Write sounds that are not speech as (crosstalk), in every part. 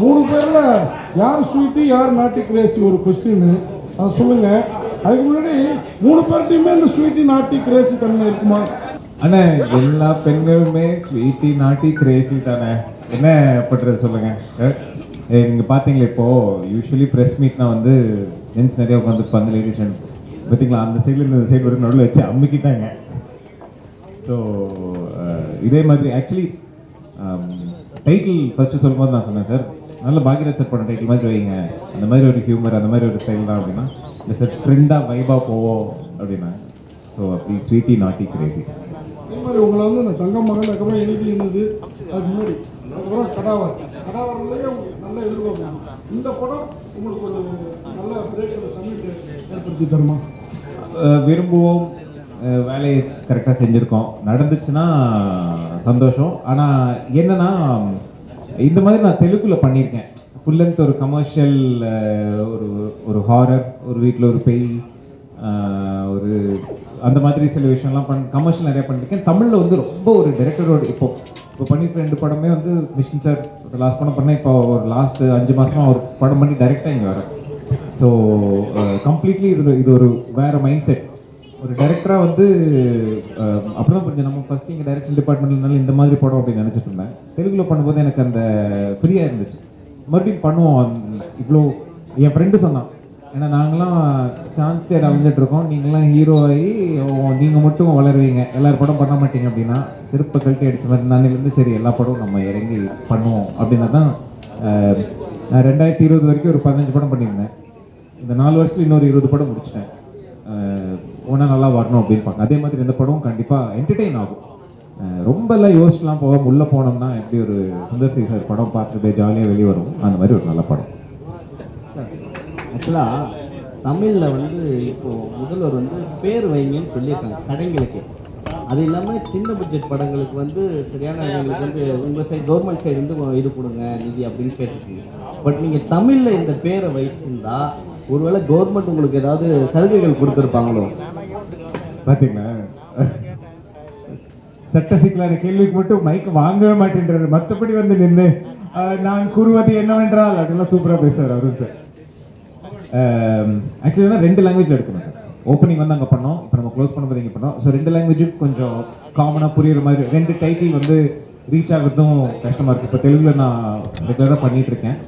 மூணு பேர்ல யார் ஸ்வீட்டு யார் நாட்டி கிரேசி ஒரு கொஸ்டின் அதை சொல்லுங்க. அதுக்கு முன்னாடி மூணு பேர்ட்டையுமே இந்த ஸ்வீட்டி நாட்டி கிரேசி தன்மை இருக்குமா? அண்ணே எல்லா பெண்களுமே ஸ்வீட்டி நாட்டி கிரேசி தானே? என்ன பண்ணுறது சொல்லுங்க. நீங்கள் பார்த்தீங்களா இப்போது யூஸ்வலி ப்ரெஸ் மீட்னா வந்து ஜென்ஸ் நிறைய உட்காந்துருப்பாங்க லேடிஸ் பார்த்தீங்களா அந்த சைடில் இந்த சைடு வரைக்கும் நடுவில் வச்சு அம்மிக்கிட்டாங்க ஸோ இதே மாதிரி ஆக்சுவலி டைட்டில் ஃபர்ஸ்ட் சொல்லும்போது நான் சொன்னேன் சார் நல்ல பாக்யராஜ் சார் படம் டைட்டில் மாதிரி வைங்க. அந்த மாதிரி ஒரு ஹியூமர் அந்த மாதிரி ஒரு ஸ்டைல் தான் அப்படின்னா இல்லை சார் ஃப்ரெண்டாக வைபாக போவோம் அப்படின்னா. ஸோ அப்படி ஸ்வீட்டி நாட்டி கிரேசி அதே மாதிரி உங்களை வந்து இந்த தங்க மகன் அதுக்கப்புறம் எழுதி இருந்தது அதுக்கு முன்னாடி அதுக்கப்புறம் கடாவர் கடாவர்லேயே நல்ல எதிர்பார்ப்பு. இந்த படம் உங்களுக்கு ஒரு நல்ல பிரேக் தமிழ் ஏற்படுத்தி தருமா? விரும்புவோம். வேலையை கரெக்டாக செஞ்சுருக்கோம். நடந்துச்சுன்னா சந்தோஷம். ஆனால் என்னன்னா இந்த மாதிரி நான் தெலுங்குல பண்ணியிருக்கேன். ஃபுல் லென்த் ஒரு கமர்ஷியல் ஒரு ஒரு ஹாரர் ஒரு வீட்டில் ஒரு பெய் ஒரு அந்த மாதிரி சில விஷயம்லாம் பண் கமர்ஷியல் நிறைய பண்ணியிருக்கேன். தமிழில் வந்து ரொம்ப ஒரு டைரக்டரோட இப்போ இப்போ பண்ணிட்டு ரெண்டு படமே வந்து மிஷின் சார் லாஸ்ட் படம் பண்ணேன். இப்போ ஒரு லாஸ்ட் அஞ்சு மாதமாக ஒரு படம் பண்ணி டைரெக்டாக இங்கே வரேன் ஸோ கம்ப்ளீட்லி இது இது ஒரு வேறு மைண்ட் செட் ஒரு டைரக்டராக வந்து அப்படிதான் புரிஞ்சு நம்ம ஃபஸ்ட் இங்கே டைரக்ஷன் டிபார்ட்மெண்ட்னால இந்த மாதிரி படம் அப்படின்னு நினச்சிட்டு இருந்தேன். தெலுங்கில் பண்ணும்போது எனக்கு அந்த ஃப்ரீயாக இருந்துச்சு. மறுபடியும் பண்ணுவோம். இவ்வளோ என் ஃப்ரெண்டு சொன்னான். ஏன்னா நாங்களாம் சான்ஸ் தேட அலைஞ்சிட்டு இருக்கோம். நீங்களாம் ஹீரோ ஆகி நீங்கள் மட்டும் வளருவீங்க. எல்லார் படம் பண்ண மாட்டீங்க அப்படின்னா செருப்பை கழட்டி அடிச்ச மாதிரி நானிலேருந்து சரி எல்லா படமும் நம்ம இறங்கி பண்ணுவோம் அப்படின்னா தான் நான் ரெண்டாயிரத்தி இருபது வரைக்கும் ஒரு பதினஞ்சு படம் பண்ணியிருந்தேன். இந்த நாலு வருஷத்துல இன்னொரு இருபது படம் முடிச்சிட்டேன். ஒன்றா நல்லா வரணும் அப்படின்னு பார்க்க அதே மாதிரி இந்த படமும் கண்டிப்பாக என்டர்டெயின் ஆகும். அஹ் ரொம்ப எல்லாம் யோசிச்சுலாம் போகாம உள்ளே போனோம்னா எப்படி ஒரு சுந்தர் சி சார் படம் பார்த்துட்டு ஜாலியாக வெளியே வரும். அந்த மாதிரி ஒரு நல்ல படம். ஆக்சுவலாக தமிழில் வந்து இப்போது முதல்வர் வந்து பேர் வைங்கன்னு சொல்லியிருக்காங்க கடைங்களுக்கு. அது இல்லாமல் சின்ன பட்ஜெட் படங்களுக்கு வந்து சரியான எங்களுக்கு வந்து உங்கள் சைடு கவர்மெண்ட் சைடு வந்து இது கொடுங்க நிதி அப்படின்னு கேட்டிருக்கீங்க. பட் நீங்கள் தமிழில் இந்த பேரை வைத்திருந்தால் ஒருவேளை கவர்மெண்ட் உங்களுக்கு ஏதாவது சலுகைகள் கொடுத்துருப்பாங்களோ? பார்த்தீங்களா சட்ட சிக்கலான கேள்விக்கு மட்டும் மைக் வாங்கவே மாட்டேன்றாரு. மற்றபடி வந்து நின்று நான் கூறுவது என்னவென்றால் அதெல்லாம் சூப்பராக பேசுவார் அருண் சார் ஆக்சுவலி ரெண்டு லாங்குவேஜில் எடுக்கணும். ஓப்பனிங் வந்து அங்கே பண்ணோம் இப்போ நம்ம க்ளோஸ் பண்ணும்போது இங்கே பண்ணோம். ஸோ ரெண்டு லாங்குவேஜும் கொஞ்சம் காமனாக புரியுற மாதிரி ரெண்டு டைட்டில் வந்து ரீச் ஆகிறதும் கஷ்டமாக இருக்குது இப்போ தெலுங்கில் நான் ரெகுலராக பண்ணிகிட்ருக்கேன்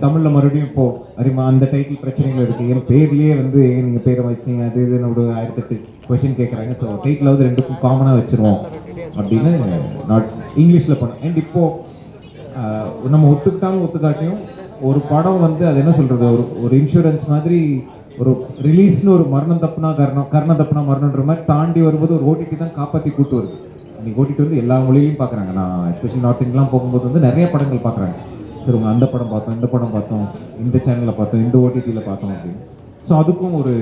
தமிழில் மறுபடியும் இப்போ அறிமா அந்த டைட்டில் பிரச்சனைகள் இருக்குது என் பேர்லேயே வந்து நீங்கள் பேரை வச்சீங்க அது இதுன்னு ஒரு ஆயிரத்தெட்டு கொஷின் கேட்குறாங்க ஸோ டைட்டிலாவது ரெண்டுக்கும் காமனாக வச்சுருவோம் அப்படின்னு நாட் இங்கிலீஷில் பண்ணோம் அண்ட் இப்போது நம்ம ஒத்துக்கிட்டாலும் ஒத்துக்காட்டியும் ஒரு படம் வந்து அது என்ன சொல்றது? ஒரு ஒரு இன்சூரன்ஸ் மாதிரி ஒரு ரிலீஸ்னு ஒரு மரணம் தப்புனா கரணம் கர்ணம் தப்புனா மரணன்ற மாதிரி தாண்டி வரும்போது ஒரு ஓடிடி தான் காப்பாற்றி கூட்டு வருது. இன்னைக்கு ஓடிடி வந்து எல்லா மொழியிலையும் பார்க்குறாங்க நான் எஸ்பெஷலி நார்த் இந்தியெலாம் போகும்போது வந்து நிறைய படங்கள் பார்க்குறாங்க சரி உங்க அந்த படம் பார்த்தோம் இந்த படம் பார்த்தோம் இந்த சேனலில் பார்த்தோம் இந்த ஓடிடியில் பார்த்தோம் அப்படின்னு. ஸோ அதுக்கும் ஒரு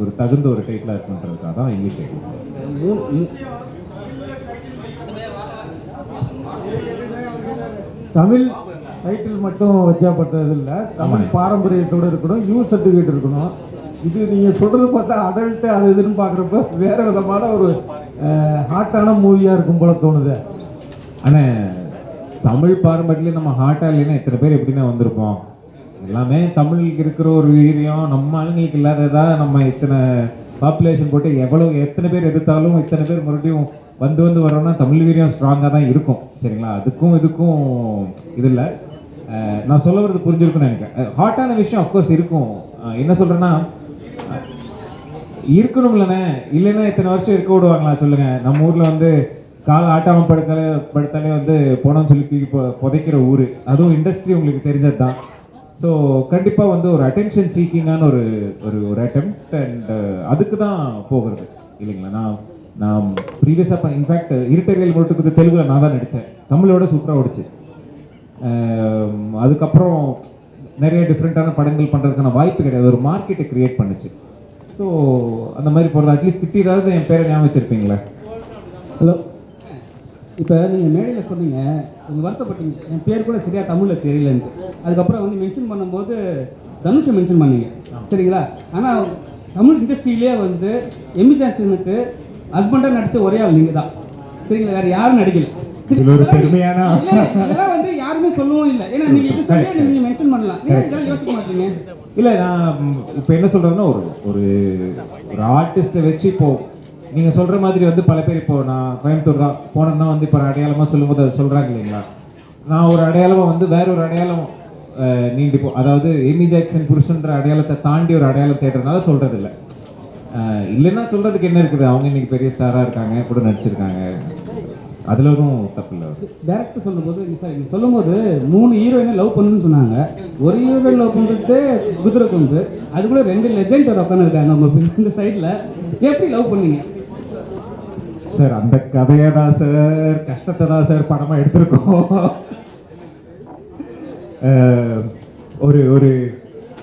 ஒரு தகுந்த ஒரு டைட்டிலாக இருக்குன்றதுக்காக தான் இங்கிலீஷ் டைட்டில் தமிழ் டைட்டில் மட்டும் வச்சா பட்டது இல்லை. தமிழ் பாரம்பரியத்தோடு இருக்கணும் யூ சர்டிஃபிகேட் இருக்கணும். இது நீங்கள் சொல்கிறது பார்த்தா அடல்ட்டு அது இதுன்னு பார்க்குறப்ப வேற விதமான ஒரு ஹாட்டான மூவியாக இருக்கும் போல தோணுது. ஆனா தமிழ் பாரம்பரியத்துல நம்ம ஹார்ட்டாக இல்லைன்னா எத்தனை பேர் எப்படின்னா வந்திருப்போம்? எல்லாமே தமிழுக்கு இருக்கிற ஒரு வீரியம் நம்ம ஆளுங்களுக்கு இல்லாததா நம்ம இத்தனை பாப்புலேஷன் போட்டு எவ்வளோ எத்தனை பேர் எதிர்த்தாலும் இத்தனை பேர் மறுபடியும் வந்து வந்து வரோம்னா தமிழ் வீரியம் ஸ்ட்ராங்காக தான் இருக்கும். சரிங்களா? அதுக்கும் இதுக்கும் இது இல்லை. நான் சொல்ல வரது புரிஞ்சிருக்குன்னு நினைக்கிறேன். ஹாட்டான விஷயம் அஃப்கோர்ஸ் இருக்கும். என்ன சொல்கிறேன்னா இருக்கணும்லண்ணே. இல்லைன்னா இத்தனை வருஷம் இருக்க விடுவாங்களா சொல்லுங்கள் நம்ம ஊரில் வந்து கால் ஆட்டாமல் படுத்தாலே படுத்தாலே வந்து போனோம்னு சொல்லி தூக்கி புதைக்கிற ஊர். அதுவும் இண்டஸ்ட்ரி உங்களுக்கு தெரிஞ்சது தான் ஸோ கண்டிப்பாக வந்து ஒரு அட்டென்ஷன் சீக்கிங்கான ஒரு ஒரு ஒரு அட்டெம்ப்ட் அண்ட் uh, அதுக்கு தான் போகிறது. இல்லைங்களா? நான் நான் ப்ரீவியஸாக இன்ஃபேக்ட் இருட்டவியல் மட்டுக்கு தெலுங்குல நான் தான் நடித்தேன். தமிழோட சூப்பராக ஓடிச்சு. Um, அதுக்கப்புறம் நிறைய டிஃப்ரெண்ட்டான படங்கள் பண்ணுறதுக்கான வாய்ப்பு கிடையாது. ஒரு மார்க்கெட்டை கிரியேட் பண்ணுச்சு. ஸோ அந்த மாதிரி போகிறது அட்லீஸ்ட் கிட்டி ஏதாவது என் பேரை ஞாபகம் வச்சுருப்பீங்களா? ஹலோ? இப்போ நீங்கள் மேடையில் சொன்னீங்க நீங்கள் வருத்தப்பட்டீங்க. என் பேர் கூட சரியாக தமிழில் தெரியலன்ட்டு. அதுக்கப்புறம் வந்து மென்ஷன் பண்ணும்போது தனுஷை மென்ஷன் பண்ணீங்க. சரிங்களா? ஆனால் தமிழ் இண்டஸ்ட்ரியிலே வந்து எமி ஜான்சனுக்கு ஹஸ்பண்டாக நடித்த ஒரே ஆள் நீங்கள் தான். சரிங்களா? வேறு யாரும் நடிக்கல. இதெல்லாம் வந்து யாருமே சொல்லவும் இல்லை. ஏன்னா நீங்க இது சொல்லி நீங்க மென்ஷன் பண்ணலாம். யோசிக்க மாட்டீங்க. இல்லை நான் இப்போ என்ன சொல்கிறதுன்னா ஒரு ஒரு ஆர்டிஸ்ட்டை வச்சு இப்போ நீங்கள் சொல்கிற மாதிரி வந்து பல பேர் இப்போ நான் கோயம்புத்தூர் தான் போனேன்னா வந்து இப்போ அடையாளமாக சொல்லும்போது அதை சொல்கிறாங்க இல்லைங்களா? நான் ஒரு அடையாளமாக வந்து வேற ஒரு அடையாளம் அஹ், நீண்டி போ அதாவது எமி ஜாக்சன் புருஷன்ற அடையாளத்தை தாண்டி ஒரு அடையாளம் தேடுறதுனால சொல்கிறது இல்லை. இல்லைன்னா சொல்கிறதுக்கு என்ன இருக்குது? அவங்க இன்னைக்கு பெரிய ஸ்டாராக இருக்காங்க கூட நடிச்சிருக்காங்க. அதில் ஒன்றும் தப்பு இல்லை. டேரக்டர் சொல்லும்போது சார் சொல்லும்போது மூணு ஹீரோயினை லவ் பண்ணுன்னு சொன்னாங்க. ஒரு ஹீரோயின் லவ் பண்ணுறது குதிரை கொண்டு அதுக்குள்ள ரெண்டு லெஜெண்ட் வர உட்காந்துருக்காங்க நம்ம இந்த சைடில் எப்படி லவ் பண்ணீங்க? சார் அந்த கதையை தான் சார் கஷ்டத்தை தான் சார் படமாக எடுத்திருக்கோம். ஒரு ஒரு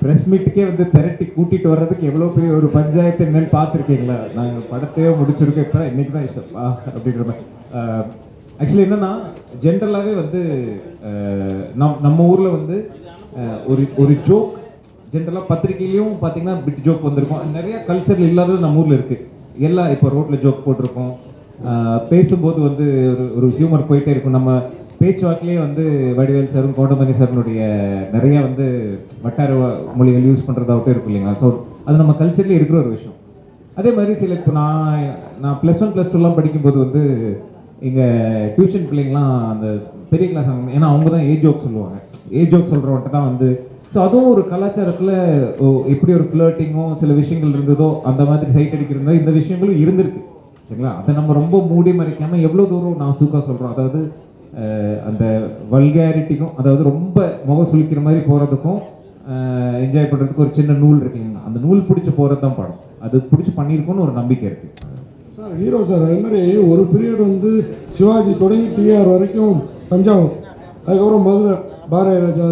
ப்ரெஸ் மீட்டுக்கே வந்து திரட்டி கூட்டிகிட்டு வர்றதுக்கு எவ்வளோ பெரிய ஒரு பஞ்சாயத்து என்னன்னு பார்த்துருக்கீங்களா? நாங்கள் படத்தையே முடிச்சிருக்கோம் இப்போ இன்னைக்கு தான் இஷ்டம் அப்படின்ற மாதிரி. ஆக்சுவலி என்னென்னா ஜென்ரலாகவே வந்து நம் நம்ம ஊரில் வந்து ஒரு ஒரு ஜோக் ஜென்ரலாக பத்திரிகையிலையும் பார்த்தீங்கன்னா பிட் ஜோக் வந்திருக்கும். நிறைய கல்ச்சரில் இல்லாதது நம்ம ஊரில் இருக்குது எல்லாம் இப்போ ரோட்டில் ஜோக் போட்டிருக்கோம். பேசும்போது வந்து ஒரு ஒரு ஹியூமர் போயிட்டே இருக்கும். நம்ம பேச்சுவாக்கிலே வந்து வடிவேல் சாரும் கோண்டமணி சாருனுடைய நிறைய வந்து வட்டார மொழிகள் யூஸ் பண்ணுறதாகட்டும் இருக்கும் இல்லைங்களா? ஸோ அது நம்ம கல்ச்சர்லேயே இருக்கிற ஒரு விஷயம். அதே மாதிரி சில இப்போ நான் நான் ப்ளஸ் ஒன் ப்ளஸ் டூலாம் படிக்கும்போது வந்து இங்கே டியூஷன் பிள்ளைங்களாம் அந்த பெரிய கிளாஸ் ஏன்னா அவங்க தான் ஏஜ் ஜோக் சொல்லுவாங்க. ஏஜ் ஜோக் சொல்கிறவன்ட்ட தான் வந்து ஸோ அதுவும் ஒரு கலாச்சாரத்தில் எப்படி ஒரு ஃப்ளர்ட்டிங்கும் சில விஷயங்கள் இருந்ததோ அந்த மாதிரி சைட் அடிக்கிறதோ இந்த விஷயங்களும் இருந்திருக்கு. சரிங்களா? அதை நம்ம ரொம்ப மூடி மறைக்காமல் எவ்வளோ தூரம் நான் சூக்காக சொல்கிறோம் அதாவது அந்த வல்கேரிட்டிக்கும் அதாவது ரொம்ப முகம் சுழிக்கிற மாதிரி போகிறதுக்கும் என்ஜாய் பண்ணுறதுக்கு ஒரு சின்ன நூல் இருக்குங்க அந்த நூல் பிடிச்சி போகிறது தான் படம். அது பிடிச்சி பண்ணியிருக்கோன்னு ஒரு நம்பிக்கை இருக்குது சார் ஹீரோ சார் அதே மாதிரி ஒரு பீரியட் வந்து சிவாஜி தொடங்கி டிஆர் வரைக்கும் தஞ்சாவூர். அதுக்கப்புறம் மதுரை பாரதிய ராஜா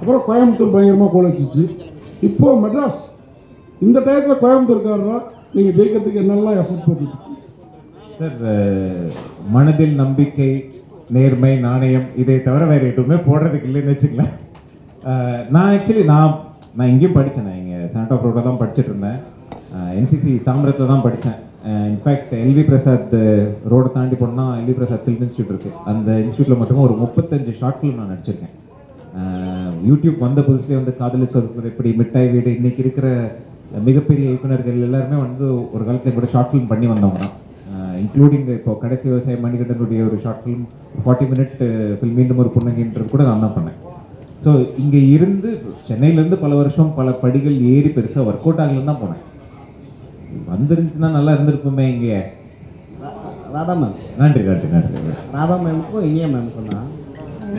அப்புறம் கோயம்புத்தூர் பயங்கரமாக கோலச்சிச்சு. இப்போது மெட்ராஸ். இந்த டயத்தில் கோயம்புத்தூர்காரராக நீங்கள் ஜெயிக்கிறதுக்கு என்னெல்லாம் எஃபர்ட் போட்டுருக்கு சார் மனதில் நம்பிக்கை நேர்மை நாணயம் இதை தவிர வேறு எதுவுமே போடுறதுக்கு இல்லைன்னு வச்சுக்கலாம் நான் ஆக்சுவலி நான் நான் இங்கேயும் படித்தேன். நான் இங்கே செனட் ஆஃப் ரோட்டில் தான் படிச்சுட்டு இருந்தேன். என்சிசி தாமிரத்தில் தான் படித்தேன். இன்ஃபேக்ட் எல்வி பிரசாத் ரோடை தாண்டி போனால் எல்வி பிரசாத் ஃபில்ம் இன்ஸ்டியூட் இருக்குது அந்த இன்ஸ்டியூட்டில் மட்டுமே ஒரு முப்பத்தஞ்சு ஷார்ட் ஃபிலிம் நான் நடிச்சிருக்கேன். யூடியூப் வந்த புதுசுலேயே வந்து காதலி இப்படி மிட்டாய் வீடு இன்றைக்கி இருக்கிற மிகப்பெரிய இயக்குநர்கள் எல்லாருமே வந்து ஒரு காலத்தில் கூட ஷார்ட் ஃபிலிம் பண்ணி வந்தவங்க தான். இன்க்ளூடிங் இப்போ கடைசி விவசாய மணிகண்டனுடைய ஒரு short film forty minute film மீண்டும் ஒரு புன்னகைன்றது கூட நான் தான் பண்ணேன். ஸோ இங்கே இருந்து சென்னையிலேருந்து பல வருஷம் பல படிகள் ஏறி பெருசாக ஒர்க் அவுட் ஆகலன்னு தான் போனேன். வந்துருந்துச்சுன்னா நல்லா இருந்திருக்குமே இங்கே. ராதா மேம் நன்றி நன்றி நன்றி. ராதா மேமுக்கும் இனியா மேமுக்கும் தான்.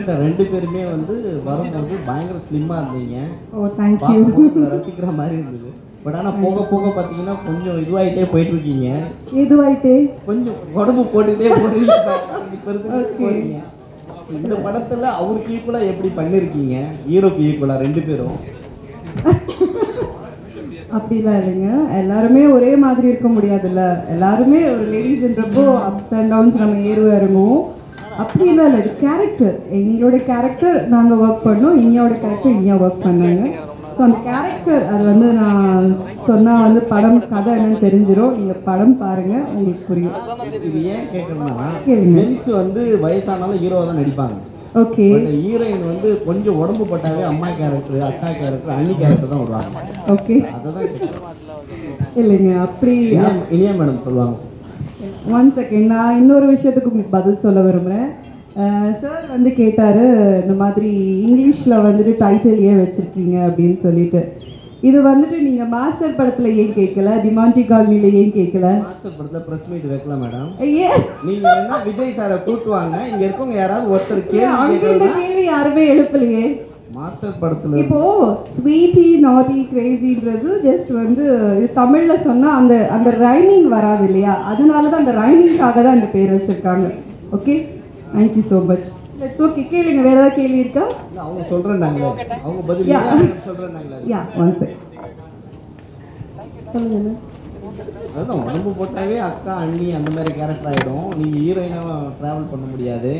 இந்த ரெண்டு பேருமே வந்து வரும்போது பயங்கர ஸ்லிம்மாக இருந்தீங்க. உங்களை ரசிக்கிற மாதிரி இருந்தது. பட் ஆனால் போக போக பார்த்தீங்கன்னா கொஞ்சம் இதுவாகிட்டே போயிட்டு இருக்கீங்க எதுவாயிட்டு? கொஞ்சம் உடம்பு போட்டுக்கிட்டே போறீங்க. (laughs) இந்த படத்துல அவருக்கு ஈக்குவலா எப்படி பண்ணிருக்கீங்க? ஹீரோக்கு ஈக்குவலா ரெண்டு பேரும். (laughs) அப்படிலாம் இல்லைங்க. எல்லாருமே ஒரே மாதிரி இருக்க முடியாதுல்ல. எல்லாருமே ஒரு லேடிஸ்ன்றப்போ அப்ஸ் அண்ட் டவுன்ஸ் நம்ம ஏறுவோம் இறங்குவோம். அப்படிலாம் இல்லை இது கேரக்டர் எங்களோட கேரக்டர் நாங்கள் ஒர்க் பண்ணோம். இனியாவோட கேரக்டர் இனியா ஒர்க் பண்ணாங்க. ஸோ அந்த கேரக்டர் அது வந்து நான் சொன்னால் வந்து படம் கதை என்னன்னு தெரிஞ்சிடும் நீங்கள் படம் பாருங்கள் உங்களுக்கு புரியும். இது ஏன். ஜென்ஸ் வந்து வயசானாலும் ஹீரோவா தான் நடிப்பாங்க. ஓகே ஹீரோயின் வந்து கொஞ்சம் உடம்பு போட்டாவே அம்மா கேரக்டர் அக்கா கேரக்டர் அண்ணி கேரக்டர் தான் வருவாங்க. ஓகே அதை தான் கேட்குறேன் இல்லைங்க அப்படி இனியா மேடம் சொல்லுவாங்க. ஒன் செகண்ட் நான் இன்னொரு விஷயத்துக்கு உங்களுக்கு பதில் சொல்ல விரும்புகிறேன் சார் வந்து கேட்டார் இந்த மாதிரி இங்கிலீஷில் வந்துட்டு டைட்டில் ஏன் வச்சுருக்கீங்க அப்படின்னு சொல்லிட்டு. இது வந்துட்டு நீங்கள் மாஸ்டர் படத்தில் ஏன் கேட்கல? டிமாண்டி காலனியில் ஏன் கேட்கல? மாஸ்டர் படத்துல பிரஸ் மீட் வைக்கலாம் மேடம் நீங்க என்ன விஜய் சாரை கூட்டுவாங்க? இங்க இருக்கவங்க யாராவது ஒருத்தர் கேள்வி கேள்வி யாருமே எழுப்பலையே. மாஸ்டர் படத்துல. இப்போ ஸ்வீட்டி நாட்டி கிரேசின்றது ஜஸ்ட் வந்து இது தமிழ்ல சொன்னா அந்த அந்த ரைமிங் வராது இல்லையா? அதனால தான் அந்த ரைமிங்காக தான் இந்த பேர் வச்சிருக்காங்க. Okay thank you so much let's okay கேளுங்க வேற ஏதாவது கேள்வி இருக்கா? அவங்க சொல்றேன்னாங்களே அவங்க பதில் Yeah. சொல்றேன்னாங்களே யா ஒன் சொல்லுங்க? அதான் உடம்பு போட்டாவே அக்கா அண்ணி அந்த மாதிரி கேரக்டர் ஆயிடும். நீங்க ஹீரோயினா டிராவல் பண்ண முடியாது.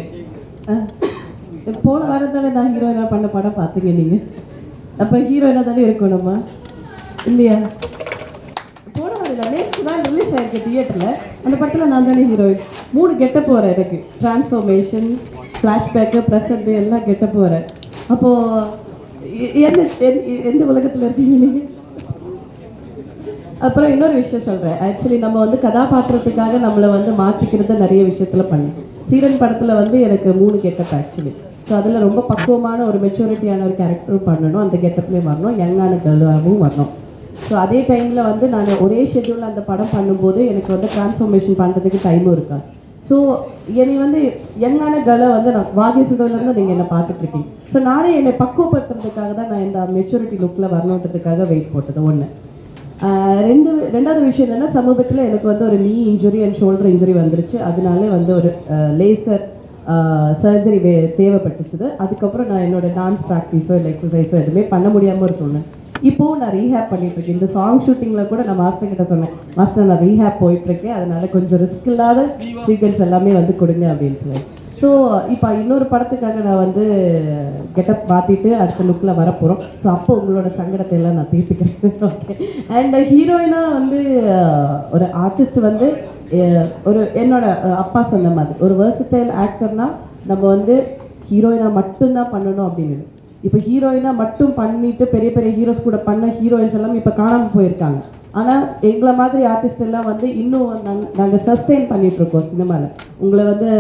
போன வாரம் தானே நான் ஹீரோயினா பண்ண படம் பார்த்தீங்க நீங்க? அப்போ ஹீரோயினா தானே இருக்கணும் நம்ம? இல்லையா? போன வாரம் இல்லை நேற்று தான் ரிலீஸ் ஆயிருக்கு தியேட்டரில் அந்த படத்தில் நான் தானே ஹீரோயின் மூணு கெட்டப் வர எனக்கு. டிரான்ஸ்ஃபர்மேஷன் ஃப்ளாஷ்பேக்கு ப்ரெசண்ட்டு எல்லாம் கெட்டப் வர அப்போது என்ன எந்த- எந்த உலகத்தில் இருக்கீங்க நீங்கள் அப்புறம் இன்னொரு விஷயம் சொல்கிறேன் ஆக்சுவலி நம்ம வந்து கதாபாத்திரத்துக்காக நம்மளை வந்து மாற்றிக்கிறது நிறைய விஷயத்தில் பண்ணி சீரன் படத்தில் வந்து எனக்கு மூணு கெட்டப் ஆக்சுவலி ஸோ அதில் ரொம்ப பக்குவமான ஒரு மெச்சூரிட்டியான ஒரு கேரக்டரும் பண்ணணும். அந்த கெட்டப்லேயும் வரணும். யங்கான கேர்ளாகவும் வரணும். ஸோ அதே டைமில் வந்து நான் ஒரே ஷெட்யூலில் அந்த படம் பண்ணும்போது எனக்கு வந்து டிரான்ஸ்ஃபர்மேஷன் பண்ணுறதுக்கு டைமும் இருக்காது. ஸோ என்னை வந்து யங்கான கேர்ளை வந்து நான் வாகை சுடலேருந்து நீங்கள் என்னை பார்த்துட்ருக்கீங்க. ஸோ நானே என்னை பக்குவப்படுத்துறதுக்காக தான் நான் இந்த மெச்சூரிட்டி லுக்கில் வரணுன்றதுக்காக வெயிட் போட்டது ஒன்று ரெண்டு ரெண்டாவது விஷயம் என்னென்னா சமீபத்தில் எனக்கு வந்து ஒரு நீ இன்ஜுரி அண்ட் ஷோல்டர் இன்ஜுரி வந்துருச்சு. அதனாலே வந்து ஒரு லேசர் சர்ஜரி வே தேவைப்பட்டுச்சுது அதுக்கப்புறம் நான் என்னோட டான்ஸ் ப்ராக்டிஸோ இல்லை எக்ஸசைஸோ எதுவுமே பண்ண முடியாமல் ஒரு சொன்னேன் இப்போவும் நான் ரீஹேப் பண்ணிட்டு இருக்கேன் இந்த சாங் ஷூட்டிங்கில் கூட நான் மாஸ்டர் கிட்ட சொன்னேன் மாஸ்டர் நான் ரீஹேப் போயிட்டு இருக்கேன் அதனால கொஞ்சம் ரிஸ்க் இல்லாத சீக்வன்ஸ் எல்லாமே வந்து கொடுங்க அப்படின்னு சொல்லி. ஸோ இப்போ இன்னொரு படத்துக்காக நான் வந்து கெட்டப் மாற்றிட்டு அடுத்த லுக்கில் வரப்போகிறோம் ஸோ அப்போ உங்களோட சங்கடத்தை எல்லாம் நான் தீர்த்துக்கிறேன். ஓகே அண்ட் ஹீரோயினாக வந்து ஒரு ஆர்டிஸ்ட் வந்து ஒரு என்னோட அப்பா சொன்ன மாதிரி ஒரு versatile ஆக்டர்னா நம்ம வந்து ஹீரோயினாக மட்டும்தான் பண்ணணும் அப்படின்னு. இப்போ ஹீரோயினாக மட்டும் பண்ணிட்டு பெரிய பெரிய ஹீரோஸ் கூட பண்ண ஹீரோயின்ஸ் எல்லாம் இப்போ காணாமல் போயிருக்காங்க. ஆனால் எங்களை மாதிரி ஆர்டிஸ்ட் எல்லாம் வந்து இன்னும் நாங்கள் சஸ்டெயின் பண்ணிட்டு இருக்கோம் சினிமாவில் உங்களை வந்து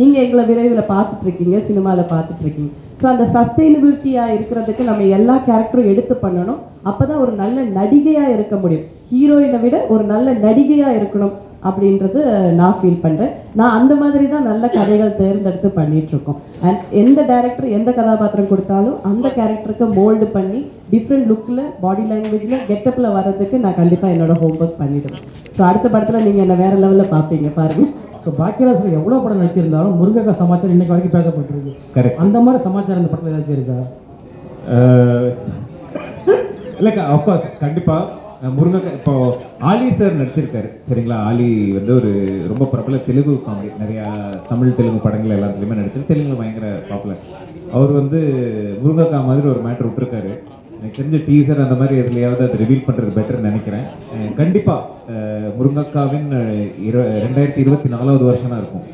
நீங்கள் எங்களை விரைவில் பார்த்துட்டு இருக்கீங்க சினிமாவில் பார்த்துட்டு இருக்கீங்க ஸோ அந்த சஸ்டெயினபிலிட்டியாக இருக்கிறதுக்கு நம்ம எல்லா கேரக்டரும் எடுத்து பண்ணணும். அப்போ தான் ஒரு நல்ல நடிகையாக இருக்க முடியும். ஹீரோயினை விட ஒரு நல்ல நடிகையாக இருக்கணும். அப்படின்றது நான் ஃபீல் பண்ணுறேன் நான் அந்த மாதிரி தான் நல்ல கதைகள் தேர்ந்தெடுத்து பண்ணிட்டு இருக்கோம் அண்ட் எந்த டேரக்டர் எந்த கதாபாத்திரம் கொடுத்தாலும் அந்த கேரக்டருக்கு மோல்டு பண்ணி டிஃப்ரெண்ட் லுக்கில் பாடி லாங்குவேஜில் கெட்டப்பில் வர்றதுக்கு நான் கண்டிப்பாக என்னோட ஹோம்ஒர்க் பண்ணிடுவேன். ஸோ அடுத்த படத்தில் நீங்கள் என்ன வேறு லெவலில் பார்ப்பீங்க பாருங்கள் ஸோ பாக்கியராசில் எவ்வளோ படம் நடிச்சிருந்தாலும் முருகக்கா சமாச்சாரம் இன்னைக்கு வரைக்கும் பேசப்பட்டிருக்கு. கரெக்ட் அந்த மாதிரி சமாச்சாரம் இந்த படத்தில் ஏதாச்சும் இருக்கா? இல்லைக்கா அஃப்கோர்ஸ் கண்டிப்பாக முருங்கக்காய் இப்போ ஆலி சார் நடிச்சிருக்காரு. சரிங்களா? ஆலி வந்து ஒரு ரொம்ப பிரபல தெலுங்கு காமெடி நிறையா தமிழ் தெலுங்கு படங்கள் எல்லாத்துலேயுமே நடிச்சிரு தெலுங்கு பயங்கர பாப்புலர் அவர் வந்து முருங்கக்காய் மாதிரி ஒரு மேட்ரு விட்டுருக்காரு. எனக்கு தெரிஞ்ச டீசர் அந்த மாதிரி எதுலையாவது அதை ரிவீல் பண்ணுறது பெட்டர்னு நினைக்கிறேன். கண்டிப்பாக முருங்கக்காவின் இரு ரெண்டாயிரத்தி இருபத்தி நாலாவது வருஷமாக இருக்கும்.